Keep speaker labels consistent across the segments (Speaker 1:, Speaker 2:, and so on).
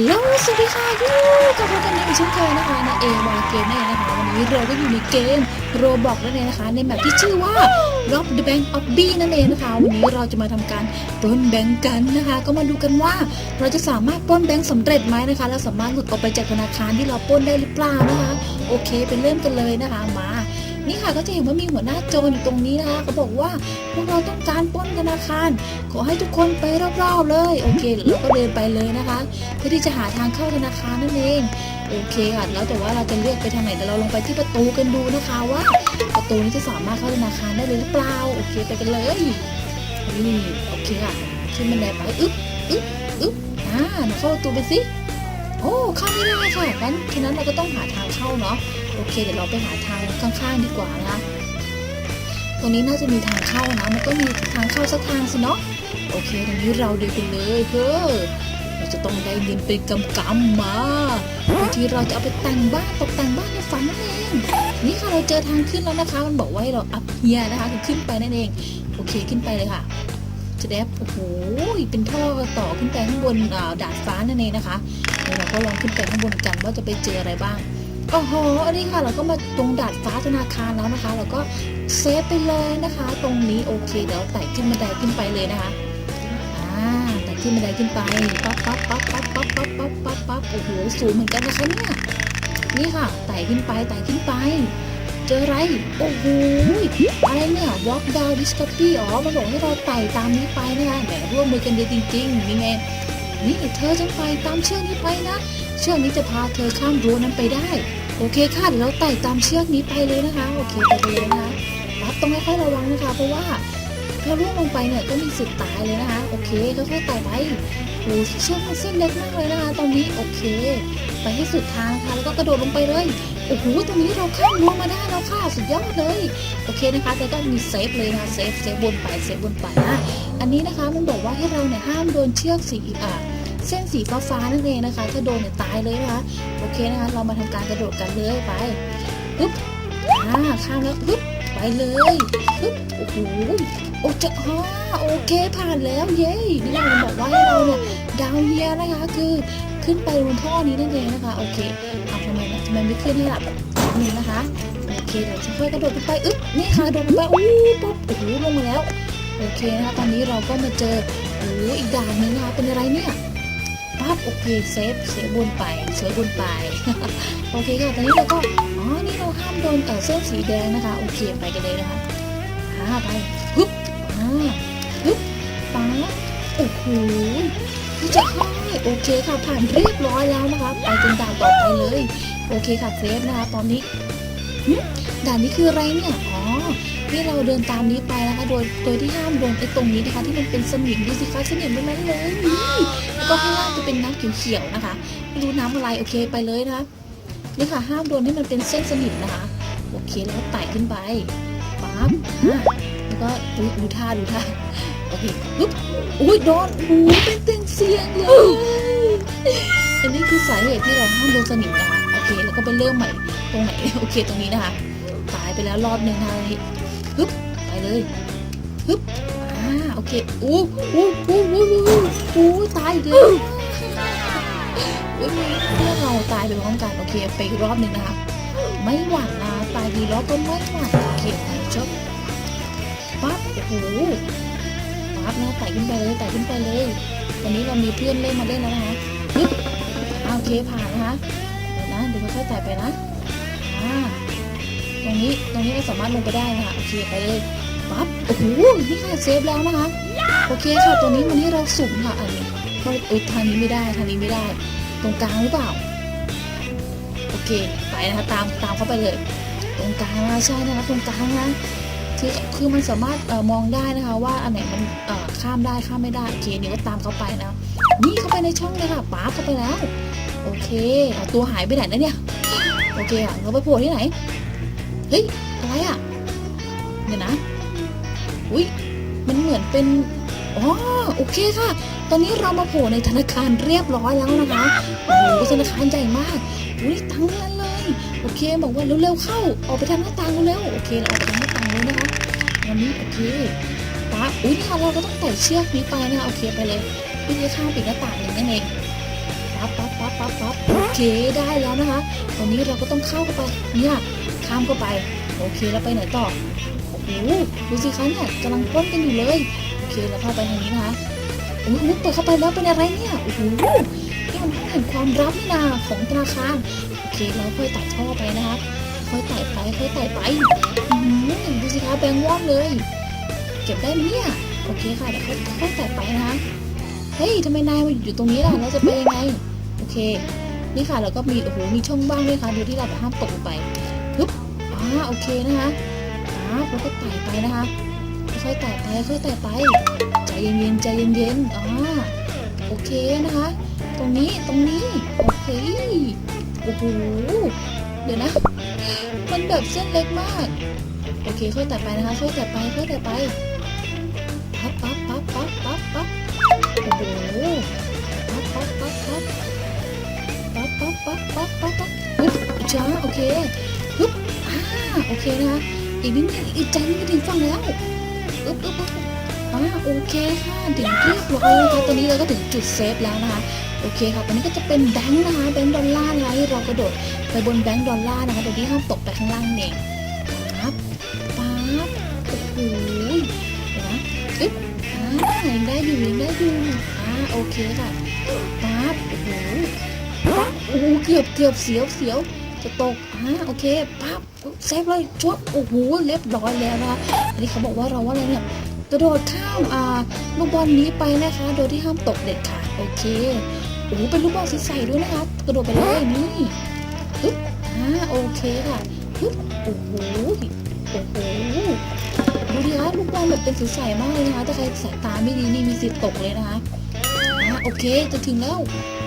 Speaker 1: ฮัลโหลสวัสดีค่ะยูกับพบกันอีกเช่นเคยนะคะในเอวาเกมนั่นเองนะคะวันนี้เราก็อยู่ในเกมโรบอกนั่นเองนะคะ ในแบบที่ชื่อว่า Rob the Bank of B นั่นเองนะคะ วันนี้เราจะมาทำการปล้นแบงก์กันนะคะ ก็มาดูกันว่าเราจะสามารถปล้นแบงก์สำเร็จไหมนะคะและสามารถหลุดออกไปจากธนาคารที่เราปล้นได้หรือเปล่านะคะ โอเคไปเริ่มกันเลยนะคะมา นี่ค่ะก็จะเห็นว่ามีหัวหน้าโจรอยู่ตรงนี้นะคะเขาบอกว่าพวกเราต้องการป้นธนาคาร ขอให้ทุกคนไปรอบๆเลยโอเคเราก็เดินไปเลยนะคะ เพื่อที่จะหาทางเข้าธนาคารนั่นเองโอเคค่ะแล้วแต่ว่าเราจะเลือกไปทางไหนเดี๋ยวเราลงไปที่ประตูกันดูนะคะว่า ประตูนี้จะสามารถเข้าธนาคารได้เลยหรือเปล่าโอเคไปกันเลยนี่โอเคค่ะขึ้นบันไดไปอึ๊บอึ๊บอึ๊บอ่าเราเข้าประตูไปสิโอ้เข้าไม่ได้ค่ะงั้นฉะนั้นเราก็ต้องหาทางเข้าเนาะโอเคเดี๋ยวเราไปหาทาง ข้างๆดีกว่านะตรงนี้น่าจะมีทางเข้านะ มันก็มีทางเข้าสักทางสิเนาะโอเคตรงนี้เราเดินไปเลยเพื่อเราจะต้องได้เงินเป็นกำกำมาบางทีเราจะเอาไปแต่งบ้านตกแต่งบ้านในฝันนั่นเองนี่ค่ะเราเจอทางขึ้นแล้วนะคะ มันบอกว่าให้เราอัพเฮียนะคะคือขึ้นไปนั่นเอง โอเคขึ้นไปเลยค่ะจะได้โอ้โหเป็นท่อต่อขึ้นไปข้างบนดาดฟ้านั่นเองนะคะเดี๋ยวเราก็ลองขึ้นไปข้างบนกันว่าจะไปเจออะไรบ้าง โอ้โห อันนี้ค่ะเราก็มาตรงดาดฟ้าธนาคารแล้วนะคะ เราก็เซฟไปเลยนะคะ ตรงนี้โอเคเดี๋ยวไต่ขึ้นบันไดขึ้นไปเลยนะคะอ่าแต่ขึ้นบันไดขึ้นไปปั๊บปั๊บปั๊บปั๊บปั๊บปั๊บปั๊บปั๊บปั๊บโอ้โหสูงเหมือนกันนะคะเนี่ยนี่ค่ะไต่ขึ้นไปไต่ขึ้นไป เจออะไรโอ้โหอะไรเนี่ย walk down discovery อ๋อมันบอกให้เราไต่ตามนี้ไปนะคะแหมร่วมมือกันดีจริงๆนี่ไงนี่เธอจงไปตามเชือกนี้ไปนะ เชือกนี้จะพาเธอข้ามรั้วนั้นไปได้ โอเคค่ะเดี๋ยวเราไต่ตามเชือกนี้ไปเลยนะคะ โอเคไปเลยนะคะปั๊บต้องค่อยๆระวังนะคะ เพราะว่าถ้าร่วงลงไปเนี่ยก็มีสิทธิ์ตายเลยนะคะ โอเคค่อยๆไต่ไปโอ้เชือกมันเส้นเล็กมากเลยนะคะ ตอนนี้โอเค ไปให้สุดทางะค่ะแล้วก็กระโดดลงไปเลยโอ้โหตรงนี้เราข้ามรั้วมาได้แล้วค่ะสุดยอดเลย โอเคนะคะแต่ก็มีเซฟเลยนะคะเซฟเซฟบนไปเซฟบนไปนะอันนี้นะคะมันบอกว่าให้เราเนี่ยห้ามโดนเชือกสีอ่า เส้นสีฟ้าฟ้าๆนั่นเองนะคะ ถ้าโดนเนี่ยตายเลยนะคะโอเคนะคะ เรามาทำการกระโดดกันเลยไปปึ๊บอ่าข้ามแล้วปึ๊บไปเลยปึ๊บโอ้โหโอ้จะอ๋อโอเคผ่านแล้วเย้นี่เราบอกว่าให้เราเนี่ยดาวเฮียนะคะคือขึ้นไปบนท่อนี้นั่นเองนะคะโอเคเอาทำไมนะทำไมไม่ขึ้นให้หลับนี่นะคะโอเคเดี๋ยวจะค่อยกระโดดไปอึ๊บนี่ค่ะกระโดดไปอู้ปุ๊บโอ้โหลงมาแล้วโอเคนะคะตอนนี้เราก็มาเจอโอ้อีกด่านนึงนะคะเป็นอะไรเนี่ย ปั๊บโอเคเซฟเซฟบนไปเซฟบนไปโอเคค่ะตอนนี้เราก็อ๋อนี่เราห้ามโดนเออเส้นสีแดงนะคะโอเคไปกันเลยนะคะอ่าไปฮึบอ่าปึ๊บป๊าบโอ้โหนี่จะให้โอเคค่ะผ่านเรียบร้อยแล้วนะคะไปจนด่านต่อไปเลย โอเคค่ะเซฟนะคะตอนนี้ด่านนี้คืออะไรเนี่ยอ๋อ ที่เราเดินตามนี้ไปนะคะโดยโดยที่ห้ามโดนไอ้ตรงนี้นะคะ ที่มันเป็นสนิมดูสิคะสนิมตรงนั้นเลยนี่แล้วก็ข้างล่างจะเป็นน้ำเขียวๆนะคะไม่รู้น้ำอะไรโอเคไปเลยนะคะนี่ค่ะห้ามโดนให้มันเป็นเส้นสนิมนะคะ โอเคแล้วก็ไต่ขึ้นไปปั๊บแล้วก็ดูท่าดูท่าโอเคปึ๊บอุ้ยโดนหูเป็นเตียงเสียงเลยอันนี้คือสาเหตุที่เราห้ามโดนสนิมนะคะโอเคแล้วก็ไปเริ่มใหม่ตรงไหนโอเคตรงนี้นะคะตายไปแล้วรอบหนึ่งนะคะ อันนี้ปึ๊บไปเลยปึ๊บอ่าโอเคอู้อู้อู้อู้อู้อู้ตายอีกแล้วอุ้ยเพื่อนเราตายไปพร้อมกันโอเคไปอีกรอบหนึ่งนะคะไม่หวั่นนะตายดีรอบก็ไม่หวั่นโอเคไปจบปั๊บโอ้โหปั๊บนะไต่ขึ้นไปเลยไต่ขึ้นไปเลยวันนี้เรามีเพื่อนเล่นมาเล่นแล้วนะคะปึ๊บโอเคผ่านนะคะเดี๋ยวนะเดี๋ยวค่อยๆไต่ไปนะอ่า รงนี้ตรงนี้เราสามารถลงไปได้นะคะโอเคไปเลยปั๊บโอ้โหนี่ค่ะเซฟแล้วนะคะโอเคค่ะตัวนี้วันนี้เราสุ่มค่ะอันนี้ก็เออทางนี้ไม่ได้ทางนี้ไม่ได้ ตรงกลางหรือเปล่า โอเคไปนะคะตามตามเข้าไปเลย ตรงกลางนะใช่นะคะตรงกลางนะคือคือมันสามารถเอ่อมองได้นะคะว่าอันไหนมันเอ่อข้ามได้ข้ามไม่ได้โอเคเดี๋ยวก็ตามเขาไปนะนี่เข้าไปในช่องเลยค่ะป๊าบเข้าไปแล้ว โอเคตัวหายไปไหนแล้วเนี่ยโอเคค่ะเราไปโผล่ที่ไหน เฮ้ย อะไรอะเดี๋ยวนะ อุ้ยมันเหมือนเป็น อ๋อ โอเคค่ะ ตอนนี้เรามาโผล่ในธนาคารเรียบร้อยแล้วนะคะ โอ้โหธนาคารใหญ่มาก อุ้ยตังค์นั้นเลย โอเค บอกว่าเร็วๆเข้า ออกไปทางหน้าต่างเร็วๆโอเค เราออกไปทางหน้าต่างเลยนะคะวันนี้โอเคป๊าอุ้ยนี่ค่ะเราก็ต้องไต่เชือกนี้ไปนะคะ โอเคไปเลยเพื่อจะข้ามปีกหน้าต่างหนึ่งนั่นเอง เคได้แล้วนะคะตอนนี้เราก็ต้องเข้าเข้าไปเนี่ยข้ามเข้าไป โอเคแล้วไปไหนต่อโอ้โหดูสิคะเนี่ยกำลังป้นกันอยู่เลยโอเคเราเข้าไปทางนี้นะคะโอ้โหเปิดเข้าไปแล้วเป็นอะไรเนี่ยโอ้โหนี่มันห้องแห่งความลับนี่นาของธนาคารโอเคเราค่อยไต่ท่อไปนะคะค่อยไต่ไปค่อยไต่ไปอืมดูสิคะแบงค์วอดเลย เก็บได้เนี่ยโอเคค่ะเดี๋ยวค่อยค่อยไต่ไปนะคะเฮ้ยทำไมนายมาอยู่ตรงนี้ล่ะเราจะไปยังไงโอเค นี่ค่ะแล้วก็มีโอ้โหมีช่องว่างด้วยค่ะโดยที่เราแบบห้ามตกลงไปปึ๊บอ่าโอเคนะคะอ่าแล้วก็ไต่ไปนะคะค่อยไต่ไปค่อยไต่ไปใจเย็นๆใจเย็นๆอ่าโอเคนะคะ ตรงนี้ตรงนี้โอเคโอ้โหเดี๋ยวนะ มันแบบเส้นเล็กมาก โอเคค่อยไต่ไปนะคะ ค่อยไต่ไปค่อยไต่ไป จ้าโอเคปึ๊บอ่าโอเคนะคะ อีกนิดนึงอีกใจนึงก็ถึงฝั่งแล้วปึ๊บปึ๊บปึ๊บอ่าโอเคค่ะถึงเรียบร้อยนะคะตอนนี้เราก็ถึงจุดเซฟแล้วนะคะโอเคค่ะตอนนี้ก็จะเป็นแบงค์นะคะแบงค์ดอลลาร์นะคะที่เรากระโดดไปบนแบงค์ดอลลาร์นะคะโดยที่ห้ามตกไปข้างล่างเองปั๊บปั๊บโอ้โหเดี๋ยวนะอึ๊บอ่ายังได้อยู่ยังได้อยู่อ่าโอเคค่ะปั๊บโอ้โหโอ้โหเกือบเกือบเสียวเสียว จะตกอ่าโอเคปั๊บเซฟเลยจวบโอ้โหเรียบร้อยแล้วนะคะอันนี้เขาบอกว่าเราว่าอะไรเนี่ยกระโดดข้ามอ่าลูกบอลนี้ไปนะคะ โดยที่ห้ามตกเด็ดขาดโอเคโอ้โหเป็นลูกบอลใสๆด้วยนะคะกระโดดไปเลยนี่ปึ๊บอ่าโอเคค่ะปึ๊บโอ้โหโอ้โหดูดิคะลูกบอลแบบเป็นใสมากเลยนะคะถ้าใครสายตาไม่ดีนี่มีสิทธิ์ตกเลยนะคะอ่าโอเคจะถึงแล้ว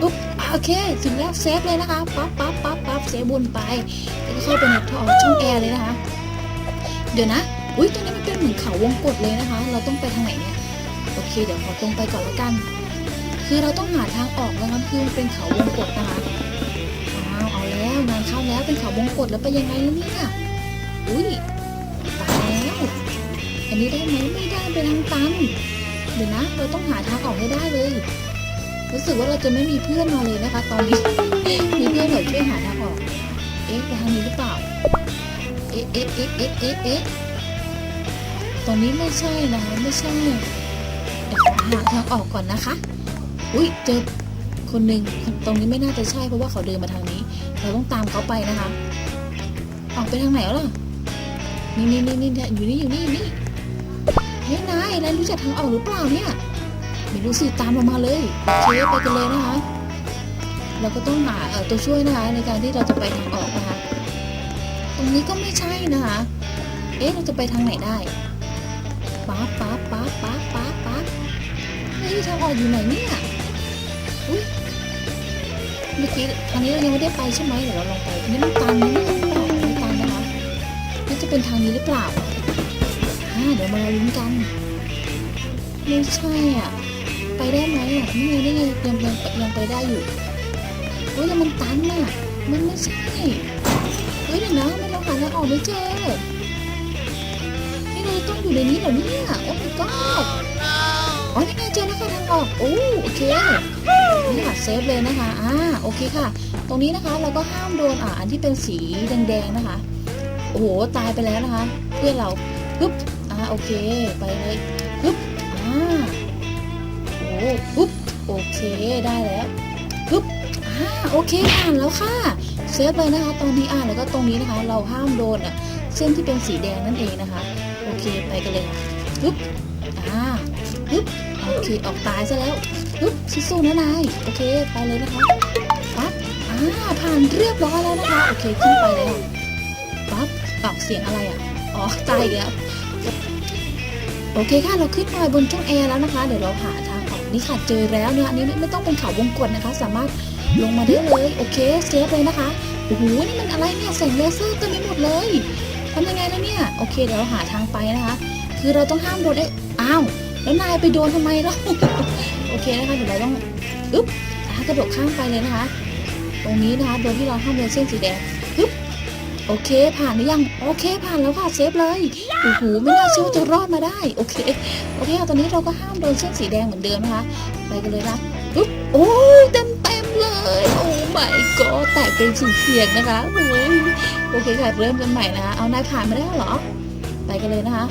Speaker 1: ปึ๊บโอเค ถึงแล้วเซฟเลยนะคะปั๊บปั๊บปั๊บ ปั๊บเซฟบนไปแล้วก็เข้าไปในท่อช่องแอร์เลยนะคะ เดี๋ยวนะ อุ้ยตรงนี้มันเป็นเหมือนเขาวงกตเลยนะคะ เราต้องไปทางไหนเนี่ยโอเค เดี๋ยวขอตรงไปก่อนละกัน คือเราต้องหาทางออกนะคะคือมันเป็นเขาวงกตนะคะอ้าวเอาแล้วงานเข้าแล้วเป็นเขาวงกตแล้วไปยังไงแล้วเนี่ยอุ้ยตายแล้วอันนี้ได้ไหมไม่ได้เป็นทางตันเดี๋ยวนะ เราต้องหาทางออกให้ได้เลย รู้สึกว่าเราจะไม่มีเพื่อนมาเลยนะคะ ตอนนี้ มีเพื่อนหน่อยช่วยหาทางออก เอ๊ะไปทางนี้หรือเปล่า เอ๊ะเอ๊ะเอ๊ะเอ๊ะเอ๊ะเอ๊ะตอนนี้ไม่ใช่นะไม่ใช่หาทางออกก่อนนะคะ อุ้ยเจอคนหนึ่งตรงนี้ไม่น่าจะใช่เพราะว่าเขาเดินมาทางนี้ เราต้องตามเขาไปนะคะ ออกไปทางไหนแล้วล่ะ นี่นี่นี่นี่อยู่นี่อยู่นี่อยู่นี่เฮ้ยนายนายรู้จักทางออกหรือเปล่าเนี่ย รู้สิตามเรามาเลยโอเคไปกันเลยนะคะเราก็ต้องหาตัวช่วยนะคะในการที่เราจะไปทางออกนะคะตรงนี้ก็ไม่ใช่นะคะเอ๊ะเราจะไปทางไหนได้ป๊าบป๊าบป๊าบป๊าบป๊าบป๊าบเฮ้ยทางออกอยู่ไหนเนี่ยอุ้ยเมื่อกี้ทางนี้เรายังไม่ได้ไปใช่ไหมเดี๋ยวเราลองไปนี่มันตันนะเนี่ยเปล่าไม่ตันนะคะน่าจะเป็นทางนี้หรือเปล่าอ่าเดี๋ยวมาลุ้นกันไม่ใช่อะ ไปได้ไหมอะนี่ไงนี่ไงยังยังยังไปได้อยู่เฮ้ยแต่มันตันอะมันไม่ใช่เฮ้ยเดี๋ยวนะมันเราหาทางออกไม่เจอนี่เราต้องอยู่ในนี้เหรอเนี่ยโอ้ my god อ๋อนี่ไงเจอแล้วค่ะทางออกโอ้โอเคนี่ค่ะเซฟเลยนะคะอ่าโอเคค่ะ ตรงนี้นะคะเราก็ห้ามโดนอ่าอันที่เป็นสีแดงๆนะคะโอ้โหตายไปแล้วนะคะ เพื่อนเราปึ๊บอ่าโอเคไปเลยปึ๊บอ่า ปึ๊บโอเคได้แล้วปึ๊บอ่าโอเคผ่านแล้วค่ะเซฟเลยนะคะตอนนี้อ่านแล้วก็ตรงนี้นะคะ เราห้ามโดนอะเส้นที่เป็นสีแดงนั่นเองนะคะ โอเคไปกันเลยปึ๊บอ่าปึ๊บโอเคออกตายซะแล้วปึ๊บสู้ๆนะนายโอเคไปเลยนะคะปั๊บอ่าผ่านเรียบร้อยแล้วนะคะ โอเคขึ้นไปแล้วปั๊บออกเสียงอะไรอะอ๋อตายอีกแล้วโอเคค่ะเราขึ้นมาบนช่องแอร์แล้วนะคะ เดี๋ยวเราหา นี่ค่ะเจอแล้วเนี่ยอันนี้ไม่ต้องเป็นเขาวงกตนะคะ สามารถลงมาได้เลยโอเคเซฟเลยนะคะโอ้โหนี่มันอะไรเนี่ยแสงเลเซอร์เต็มไปหมดเลยทำยังไงแล้วเนี่ยโอเคเดี๋ยวเราหาทางไปนะคะ คือเราต้องห้ามโดนได้อ้าวแล้วนายไปโดนทำไมล่ะโอเคนะคะเดี๋ยวเราต้องอึ๊บกระโดดข้ามไปเลยนะคะ ตรงนี้นะคะโดยที่เราห้ามโดนเส้นสีแดง โอเคผ่านหรือยังโอเคผ่านแล้วค่ะเซฟเลยโอ้โหไม่น่าเชื่อว่าจะรอดมาได้โอเคโอเคค่ะตอนนี้เราก็ห้ามโดนเส้นสีแดงเหมือนเดิมนะคะไปกันเลยนะปึ๊บโอ้ยเต็มเต็มๆเลยโอ้ไม่ก็แตกเป็นเสียงๆนะคะโอ้ยโอเคค่ะเริ่มกันใหม่นะคะเอานายผ่านมาได้แล้วเหรอ ไปกันเลยนะคะ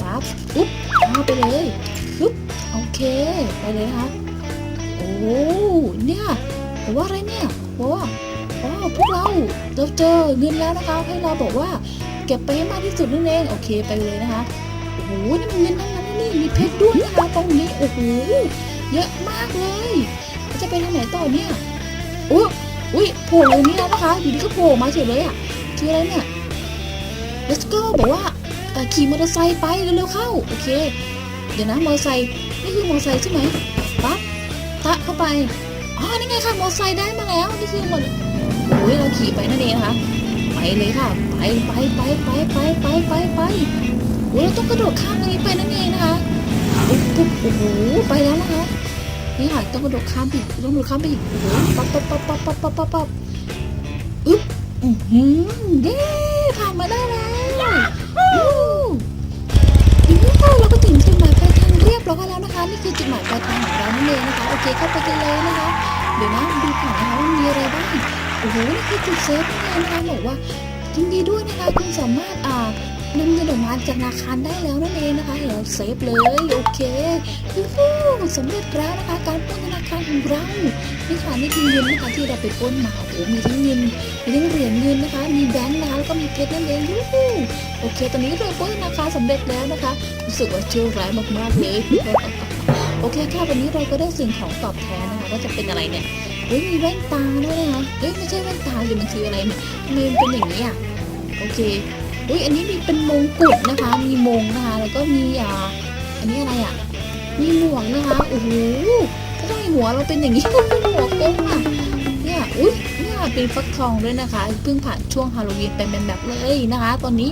Speaker 1: ปั๊บอุ๊บเอาไปเลยปุ๊บโอเคไปเลยนะคะโอ้เนี่ยแต่ว่าอะไรเนี่ยบอก ว่าอ๋อพวกเราเราเจอเงินแล้วนะคะ ให้เราบอกว่าเก็บไปให้มากที่สุดนั่นเองโอเคไปเลยนะคะโอ้โหนี่มันเงินทั้งนั้นนี่มีเพชรด้วยนะคะตรงนี้โอ้โหเยอะมากเลยจะไปทางไหนต่อเนี่ยโอ้อุ้ยโผล่เลยนี่แล้วนะคะอยู่ดีก็โผล่มาเฉยเลยอะคืออะไรเนี่ย let's go บอกว่าขี่มอเตอร์ไซค์ไปเร็วๆเข้าโอเค เดี๋ยวนะมอเตอร์ไซค์นี่คือมอเตอร์ไซค์ใช่ไหมปั๊บตะเข้าไปอ๋อนี่ไงค่ะมอเตอร์ไซค์ได้มาแล้วนี่คือมันโอ้ ยเราขี่ไปนั่นเองนะคะไปเลยค่ะ ไปไปไปไปไปไปไปไปโอ้ยเราต้องกระโดดข้ามตรงนี้ไปนั่นเองนะคะปุ๊บปุ๊บโอ้โหไปแล้วนะคะนี่ค่ะต้องกระโดดข้ามไปต้องกระโดดข้ามไปอีกโอ้โหปั๊บปั๊บปั๊บปั๊บปั๊บปั๊บปั๊บปั๊บอึ๊บอือหือเย้ผ่านมาได้แล้ววู้ว้าวเราก็ถึงจุดหมายปลายทางเรียบร้อยแล้วนะคะนี่คือจุดหมายปลายทางของเรานั่นเองนะคะโอเคเข้าไปกันเลยนะคะเดี๋ยวนะดูก่อนนะคะว่ามีอะไรบ้าง โอ้โหนี่คือจุดเซฟนั่นอนะคะบอกว่ายินดีด้วยนะคะคุณสามารถอ่านำเงินออกมาจากธนาคารได้แล้วนั่นเองนะคะเดี๋ยวเราเซฟเลย โอเคยูฮูสำเร็จแล้วนะคะ การปล้นธนาคารของเรานี่ค่ะนี่คือเงินนะคะที่เราไปปล้นมาโอ้โหมีทั้งเงินมีทั้งเหรียญเงินนะคะ มีแบงค์นะคะแล้วก็มีเพชรนั่นเองยูฮูโอเค ตอนนี้เราปล้นธนาคารสำเร็จแล้วนะคะรู้สึกว่าโชคร้ายมากๆเลยโอเคค่ะวันนี้เราก็ได้สิ่งของตอบแทนนะคะก็จะเป็นอะไรเนี่ย เฮ้ยมีแว่นตาด้วยนะเฮ้ยไม่ใช่แว่นตาเดี๋ยมันคืออะไรมันเป็นอย่างนี้อะโอเคอุ้ยอันนี้มีเป็นมงกุฎนะคะ มีมงนะคะ แล้วก็มีอ่าอันนี้อะไรอะ มีหมวกนะคะโอ้โหก็ต้องมีหัวเราเป็นอย่างนี้หัวโก้งอะเนี่ยอุ้ยเนี่ยเป็นฟักทองด้วยนะคะเพิ่งผ่านช่วงฮาโลวีนเป็นแบบเลยนะคะ ตอนนี้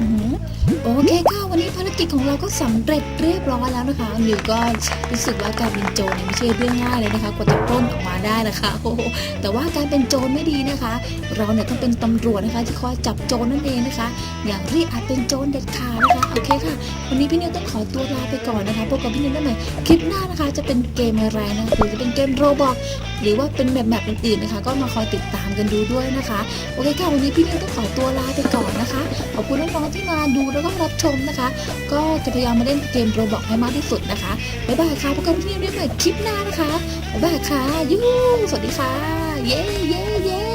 Speaker 1: อื โอเคค่ะ วันนี้ภารกิจของเราก็สำเร็จเรียบร้อยแล้วนะคะนิวก็รู้สึกว่าการเป็นโจรเนี่ยไม่ใช่เรื่องง่ายเลยนะคะกว่าจะปล้นออกมาได้นะคะโอ้โหแต่ว่าการเป็นโจรไม่ดีนะคะ เราเนี่ยต้องเป็นตำรวจนะคะ ที่คอยจับโจรนั่นเองนะคะ อย่างรีอาจเป็นโจรเด็ดขาดนะคะโอเคค่ะ วันนี้พี่นิวต้องขอตัวลาไปก่อนนะคะพบกับพี่นิวได้ใหม่คลิปหน้านะคะ จะเป็นเกมอะไรนะหรือจะเป็นเกมโรบอกหรือว่าเป็นแบบแบบอื่นๆนะคะ ก็มาคอยติดตามกันดูด้วยนะคะโอเคค่ะวันนี้พี่นิวต้องขอตัวลาไปก่อนนะคะขอบคุณน้องๆที่มาดูแล้วก็รับชมนะคะ ก็จะพยายามมาเล่นเกมโรบอกให้มากที่สุดนะคะบ๊ายบายค่ะพบกันที่นี่ได้ใหม่คลิปหน้านะคะบ๊ายบายค่ะยูสวัสดีค่ะ เย้เย้เย้